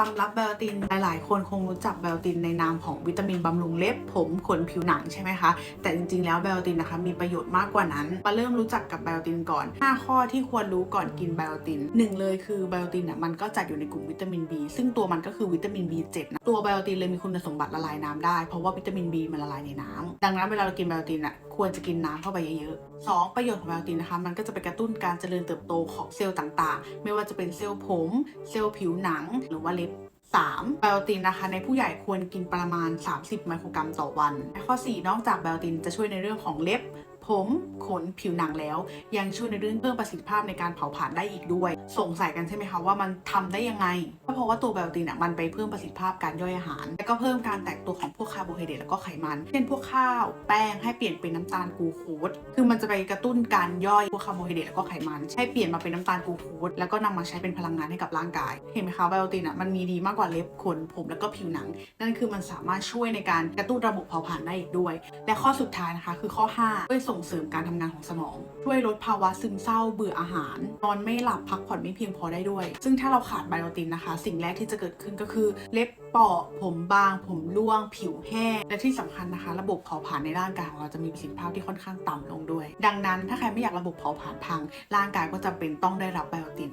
ความลับไบโอติน หลาย ๆ คนคงรู้จักไบโอตินในนามของวิตามินบำรุงเล็บ ผมขนผิวหนังใช่ไหมคะ แต่จริง ๆ แล้วไบโอตินนะคะมีประโยชน์มากกว่านั้น มาเริ่มรู้จักกับไบโอตินก่อน 5 ข้อที่ควรรู้ก่อนกินไบโอตินหนึ่งเลยคือไบโอตินอะมันก็จัดอยู่ในกลุ่มวิตามิน B ซึ่งตัวมันก็คือวิตามิน B7 นะตัวไบโอตินเลยมีคุณสมบัติละลายน้ำได้ เพราะว่าวิตามิน B มันละลายในน้ำดังนั้นเวลาเรากินไบโอตินอะควรจะกินน้ำเข้าไปเยอะๆสองประโยชน์ของไบโอตินนะคะมันก็จะไปกระตุ้นการเจริญเติบโตของเซลล์ต่าง ๆ ไม่ว่าจะเป็นเซลล์ผม เซลล์ผิวหนัง หรือว่าเล็บ 3. แบลตินนะคะ ในผู้ใหญ่ควรกินประมาณ 30 ไมโครกรัมต่อวัน ข้อ 4 นอกจากแบลตินจะช่วยในเรื่องของเล็บ ผม ขน ผิวหนังแล้ว ยังช่วยในเรื่องเพิ่มประสิทธิภาพในการเผาผลาญได้อีกด้วย สงสัยกันใช่ไหมคะว่ามันทำได้ยังไงก็เพราะว่าตัวไบโอตินอะมันไปเพิ่มประสิทธิภาพการย่อยอาหาร และก็เพิ่มการแตกตัวของพวกคาร์โบไฮเดรตแล้วก็ไขมัน เช่นพวกข้าว แป้งให้เปลี่ยนเป็นน้ำตาลกูโคสคือมันจะไปกระตุ้นการย่อยพวกคาร์โบไฮเดรตแล้วก็ไขมันให้เปลี่ยนมาเป็นน้ำตาลกูโคสแล้วก็นำมาใช้เป็นพลังงานให้กับร่างกาย เห็นไหมคะไบโอตินอะมันมีดีมากกว่าเล็บขนผมแล้วก็ผิวหนัง นั่นคือมันสามารถช่วยในการกระตุ้นระบบเผาผลาญได้อีกด้วย และข้อสุดท้ายนะคะคือข้อ5ช่วยส่ง่งเสริมการทำงานของสมอง ช่วยลดภาวะซึมเศร้าเบื่ออาหาร นอนไม่หลับพักผ่อนไม่เพียงพอได้ด้วย ซึ่งถ้าเราขาดไบโอตินนะคะ สิ่งแรกที่จะเกิดขึ้นก็คือ เล็บเปราะผมบาง ผมร่วง ผิวแห้ง และที่สำคัญนะคะ ระบบเผาผลาญในร่างกายของเราจะมีประสิทธิภาพที่ค่อนข้างต่ำลงด้วย ดังนั้นถ้าใครไม่อยากระบบเผาผลาญพังร่างกายก็จำเป็นต้องได้รับไบโอติน